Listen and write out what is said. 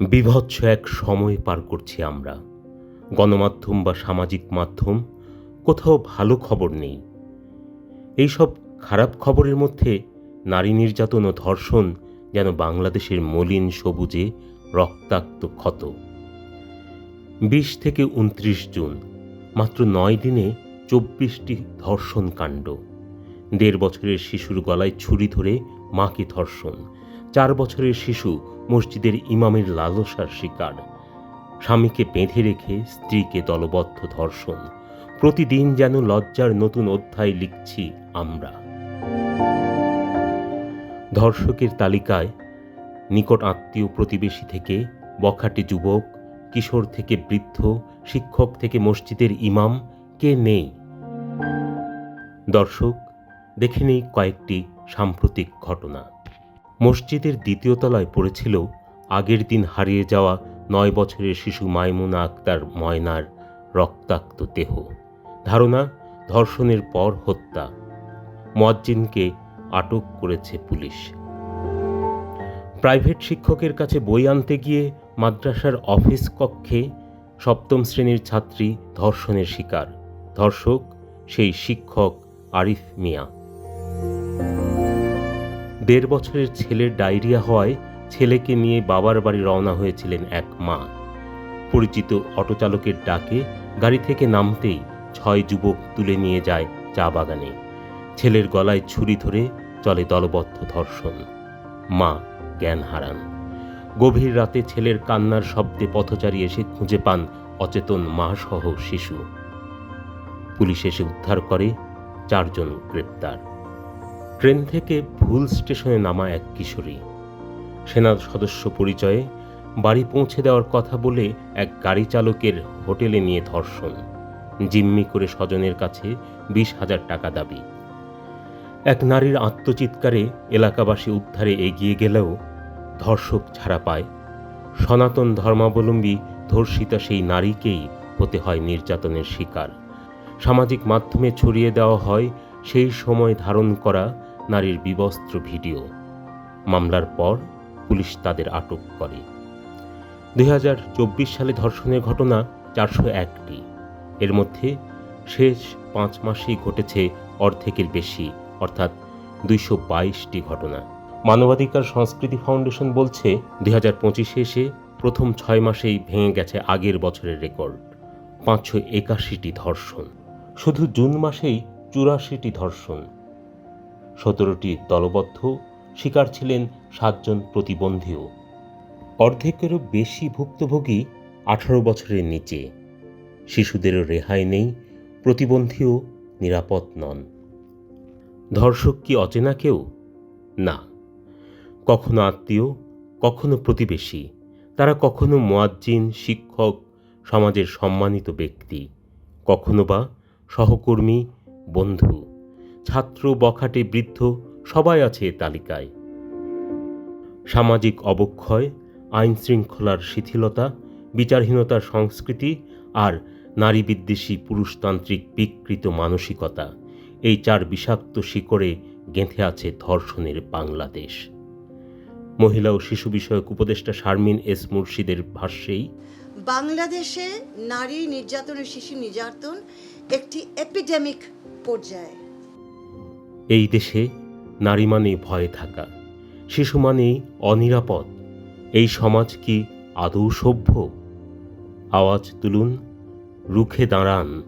বিভৎস এক সময় পার করছি আমরা। গণমাধ্যম বা সামাজিক মাধ্যম কোথাও ভালো খবর নেই। এইসব খারাপ খবরের মধ্যে নারী নির্যাতন ও ধর্ষণ যেন বাংলাদেশের মলিন সবুজে রক্তাক্ত ক্ষত। বিশ থেকে উনত্রিশ জুন, মাত্র নয় দিনে চব্বিশটি ধর্ষণ কাণ্ড। দেড় বছরের শিশুর গলায় ছুরি ধরে মাকে ধর্ষণ। চার বছরের শিশু মসজিদের ইমামের লালসার শিকার। স্বামীকে বেঁধে রেখে স্ত্রীকে দলবদ্ধ ধর্ষণ। প্রতিদিন যেন লজ্জার নতুন অধ্যায় লিখছি আমরা। ধর্ষকের তালিকায় নিকট আত্মীয় প্রতিবেশী থেকে বখাটে যুবক, কিশোর থেকে বৃদ্ধ, শিক্ষক থেকে মসজিদের ইমাম কে নেই? দর্শক, দেখে নেই কয়েকটি সাম্প্রতিক ঘটনা। মসজিদের দ্বিতীয় তলায় পড়েছিল আগের দিন হারিয়ে যাওয়া নয় বছরের শিশু মাইমুনা আক্তার ময়নার রক্তাক্ত দেহ। ধারণা, ধর্ষণের পর হত্যা। মোয়াজ্জিনকে আটক করেছে পুলিশ। প্রাইভেট শিক্ষকের কাছে বই আনতে গিয়ে মাদ্রাসার অফিস কক্ষে সপ্তম শ্রেণির ছাত্রী ধর্ষণের শিকার। ধর্ষক সেই শিক্ষক আরিফ মিয়া। দেড় বছরের ছেলের ডায়রিয়া হওয়ায় ছেলেকে নিয়ে বাবার বাড়ি রওনা হয়েছিলেন এক মা। পরিচিত অটোচালকের ডাকে গাড়ি থেকে নামতেই ছয় যুবক তুলে নিয়ে যায় চা বাগানে। ছেলের গলায় ছুরি ধরে চলে দলবদ্ধ ধর্ষণ। মা জ্ঞান হারান। গভীর রাতে ছেলের কান্নার শব্দে পথচারী এসে খুঁজে পান অচেতন মা সহ শিশু। পুলিশ এসে উদ্ধার করে চারজন গ্রেপ্তার। ট্রেন থেকে ভুল স্টেশনে নামা এক কিশোরী। সেনা সদস্য পরিচয়ে বাড়ি পৌঁছে দেওয়ার কথা বলে এক গাড়ি চালকের হোটেলে নিয়ে ধর্ষণ। জিম্মি করে স্বজনের কাছে বিশ হাজার টাকা দাবি। এক নারীর আত্মচিৎকারে এলাকাবাসী উদ্ধারে এগিয়ে গেলেও ধর্ষক ছাড়া পায়। সনাতন ধর্মাবলম্বী ধর্ষিতা সেই নারীকেই হতে হয় নির্যাতনের শিকার। সামাজিক মাধ্যমে ছড়িয়ে দেওয়া হয় সেই সময় ধারণ করা নারীর বিবস্ত্র ভিডিও। মামলার পর পুলিশ তাদের আটক করে। দুই হাজার চব্বিশ সালে ধর্ষণের ঘটনা চারশো একটি। এর মধ্যে শেষ পাঁচ মাসেই ঘটেছে অর্ধেকের বেশি, অর্থাৎ দুইশো বাইশটি ঘটনা। মানবাধিকার সংস্কৃতি ফাউন্ডেশন বলছে, দুই হাজার পঁচিশে এসে প্রথম ছয় মাসেই ভেঙে গেছে আগের বছরের রেকর্ড, পাঁচশো একাশিটি ধর্ষণ। শুধু জুন মাসেই চুরাশিটি ধর্ষণ। সতেরোটি দলবদ্ধ, শিকার ছিলেন সাতজন প্রতিবন্ধীও। অর্ধেকেরও বেশি ভুক্তভোগী আঠারো বছরের নিচে। শিশুদেরও রেহাই নেই, প্রতিবন্ধীও নিরাপদ নন। ধর্ষক কি অচেনা কেউ? না। কখনো আত্মীয়, কখনো প্রতিবেশী, তারা কখনো মোয়াজ্জিন, শিক্ষক, সমাজের সম্মানিত ব্যক্তি, কখনো বা সহকর্মী, বন্ধু। ছাত্র, বখাটে, বৃদ্ধ, সবাই আছে এ তালিকায়। সামাজিক অবক্ষয় আইন শৃঙ্খলার শিথিলতা, বিচারহীনতার সংস্কৃতি আর নারী বিদ্বেষী পুরুষতান্ত্রিক বিকৃত মানসিকতা, এই চার বিষাক্ত শিকড়ে গেঁথে আছে ধর্ষণের বাংলাদেশ। মহিলা ও শিশু বিষয়ক উপদেষ্টা শারমিন এস মুর্শিদের ভাষ্যেই, বাংলাদেশে নারী নির্যাতন ও শিশু নির্যাতন একটি এপিডেমিক পর্যায়ে। এই দেশে নারী মানে ভয়ে থাকা, শিশু মানেই অনিরাপদ। এই সমাজ কি আদৌ সভ্য? আওয়াজ তুলুন, রুখে দাঁড়ান।